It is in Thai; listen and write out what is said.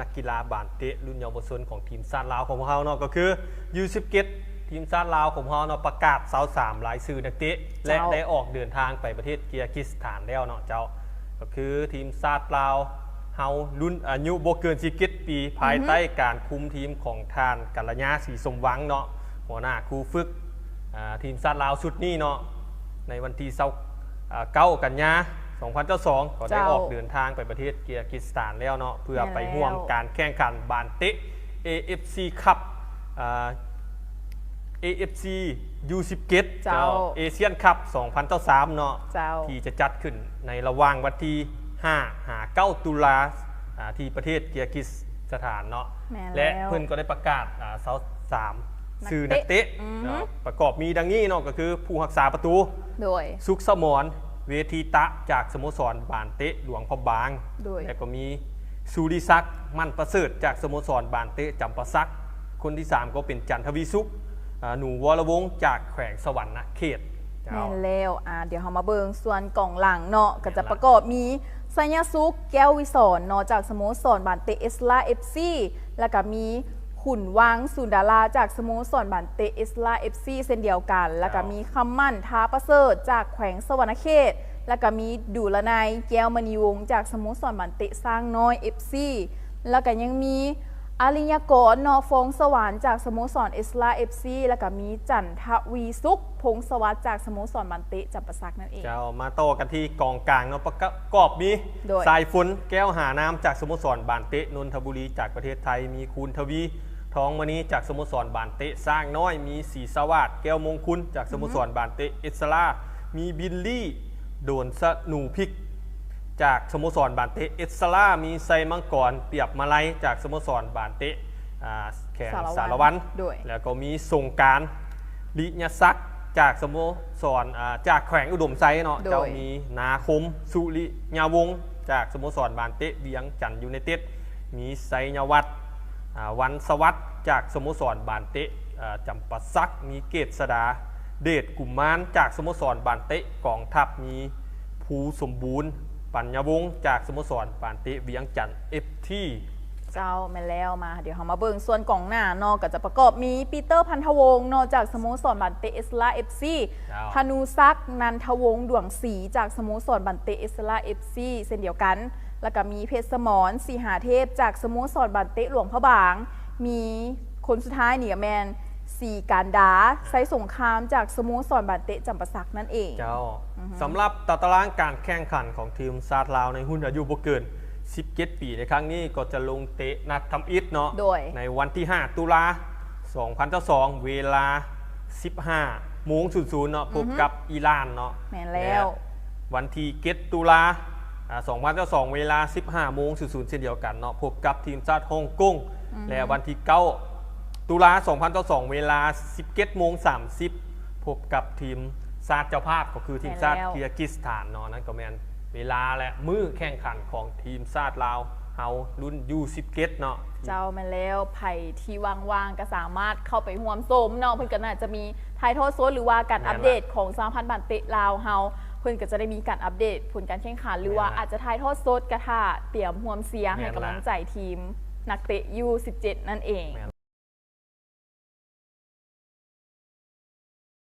นักกีฬาบานเตะรุ่นเยาวชนของทีมชาติลาวของพวเราเนาะก็คือ U17 ทีมชาติลาวของพวเราเนาะประกาศเสาสามรายชื่อนักเตะและได้ออกเดินทางไปประเทศเกียร์กิสถานแล้วเนาะเจ้า ก็คือทีมชาติลาวเฮารุ่นอายุบ่เกิน17ปีภายใต้การคุมทีมของทานกัลยาสีสมวังเนาะหัวหน้าครูฝึกทีมชาติลาวชุดนี้เนาะในวันที่เสาร์เก้ากันยา 2022ก็ได้เจ้าออกเดินทางไปประเทศเกียร์กิสถานแล้วเนาะเพื่อไปแม่นแล้วร่วมการแข่งขันบานเตะ AFC คัพอ่า AFC U17 เจ้าเอเชียนคัพ2023เนาะเจ้าที่จะจัดขึ้นในระหว่างวันที่ 5 หา 9 ตุลาอ่าที่ประเทศเกียร์กิสสถานเนาะแม่นและแล้วเพื่อนก็ได้ประกาศอ่าเสาสามนักสื่อเตะนักเตะอือฮึเนาะประกอบมีดังนี้เนาะก็คือผู้รักษาประตู โดยสุขสมร เวทีตะจากสโมสรบานเตะหลวงพระบาง โดย และก็มีสุริศักดิ์มั่นประเสริฐจากสโมสรบานเตะจำปาซัก คนที่ 3 ก็เป็นจันทวีสุขอ่าหนูวรวงศ์จากแขวงสวรรค์เขตเจ้า แม่นแล้วอ่าเดี๋ยวเรามาเบิงส่วนกล่องหลังเนาะก็จะแม่นละประกอบมีสัญญาซุกแก้ววิสรเนาะจากสโมสรบานเตเอสลาเอฟซีแล้วก็มี ขุนวังสุนดาราจากสโมสรบานเตเอสลาเอฟซีเช่นเดียวกัน แล้วก็มีคำมั่นท้าประเสริฐจากแขวงสวรรณเขต แล้วก็มีดูละนายแก้วมณีวงศ์จากสโมสรบานเตสร้างน้อยเอฟซีแล้วก็ยังมีอาริยากรนอฟงสวรรค์จากสโมสรเอสลาเอฟซีแล้วก็มีจันทวีสุข พงศวัสดิ์จากสโมสรบันเตะจับประซักนั่นเอง เจ้ามาต่อกันที่กองกลางเนาะประกอบมีโดยสายฝนแก้วหาน้ำจากสโมสรบานเตะนนทบุรีจากประเทศไทยมีคูณทวี ทองมณีจากสโมสรบานเตะสร้างน้อยมีสีสวัสดแก้วมงคุณจากสโมสรบานเตะเอสลามีบิลลี่โดนสนูพิก จากสโมสรบานเตะเอสลามีไซมังกรเปียบมาลัยจากสโมสรบานเตะอ่าแข่งสารวัตรสารวันด้วยแล้วก็มีสงกรารลิญศักดิ์จากสโมสรอ่าจากแขวงอุดมไซเนาะโดยเจ้ามีนาคมสุริยาวงศ์จากสโมสรบานเตะเวียงจันทร์ยูไนเต็ดมีไซยวัฒน์อ่า วันสวัสดิ์จากสโมสรบานเตะอ่าจำปาซักมีเกษสดา เดชกุมมานจากสโมสรบานเตะกองทัพมีภูสมบูรณ์ ปัญญวงศ์จากสโมสรบานเตะเวียงจันทร์เอฟทีเจ้าแม่นแล้วมา เดี๋ยวเรามาเบิงส่วนกล่องหน้าเนาะก็จะประกอบมีปีเตอร์พันธวงศ์เนาะจากสโมสรบันเตเอสลาเอฟซีเจ้าพานุซักดิ์นันทวงศ์ดวงศรีจากสโมสรบันเตเอสลาเอฟซีเช่นเดียวกัน แล้วก็มีเพชรสมรสีหาเทพ จากสโมสรบันเตหลวงพระบาง มีคนสุดท้ายเนี่ยแมนสีการดาไซสงครามจากสโมสรบันเตจำปาสักนั่นเอง เจ้าสำหรับตารางการแข่งขันของทีมซาดลาวในหุ้นอายุบ่เกิน17 ปีในครั้งนี้ก็จะลงเตะนัดทำอิฐเนาะโดยในวันที่ 5 ตุลา 2022 เวลา 15โมง00เนาะพบกับอิหร่านเนาะแม่นแล้วะวันที่7ตุลา อ่า2022เวลา 15โมง00เช่นเดียวกันเนาะพบกับทีมชาติฮ่องกงและวันที่9ตุลา2022เวลา 17โมง30 พบกับทีมชาติเจ้าภาพก็คือทีมชาติแม่นแล้วเคียร์กิสถานเนาะนั่นก็แมนเวลาและมือแข่งขันของทีมชาติลาวเฮารุ่น U17 เนาะเจ้ามาแล้วไผ่ที่ว่างๆก็สามารถเข้าไปห่วมสมเนาะเพื่อนก็น่าจะมีถ่ายทอดสดหรือว่าการแม่นละอัปเดตของสาพันธ์บันเตะลาวเฮาเพื่อนก็จะได้มีการอัปเดตผลการแข่งขัน หรือว่าแม่นละอาจจะถ่ายทอดสดกระท่าเตรียมห่วมเสียงให้แม่นละกำลังใจทีม นักเตะยู17 นั่นเองแม่น